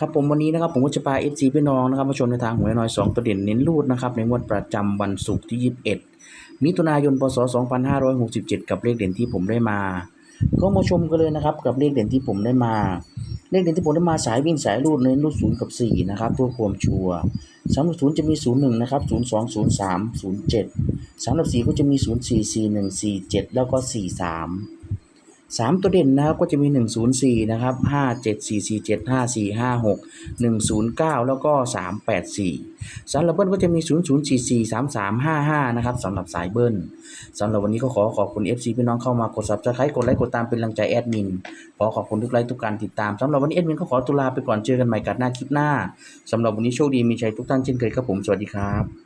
ครับผมวันนี้นะครับผมก็จะพา FC พี่น้องนะครับมาชมในทางหวยน้อย2ตัวเด่นเน้นรูดนะครับในงวดประจำวันศุกร์ที่ 21 มิถุนายนพศ 2567 กับเลขเด่นที่ผมได้มา ก็มาชมกันเลยนะครับกับเลขเด่นที่ผมได้มา เลขเด่นที่ผมได้มาสายวิ่งสายรูดเน้นรูด0กับ 4 นะครับเพื่อความชัวร์สำหรับ0จะมี 01 นะครับ 02 03 07สำหรับ4ก็จะมี 04 41 47 แล้วก็ 43 สามตัวเด่นนะครับก็จะมีหนึ่งศูนย์สี่นะครับห้าเจ็ดสี่สี่เจ็ดห้าสี่ห้าหกหนึ่งศูนย์เก้าแล้วก็สามแปดสี่สำหรับเบิ้ลก็จะมีศูนย์ศูนย์สี่สี่สามสามห้าห้านะครับสำหรับสายเบิ้ลสำหรับวันนี้ก็ขอขอบคุณ FC พี่น้องเข้ามากด subscribe กดไลค์กดตามเป็นกำลังใจแอดมินขอขอบคุณทุกไลค์ทุกการติดตามสำหรับวันนี้แอดมินก็ขอตุลาไปก่อนเจอกันใหม่กัดหน้าคลิปหน้าสำหรับวันนี้โชคดีมีชัยทุกท่านเช่นเคยครับผมสวัสดีครับ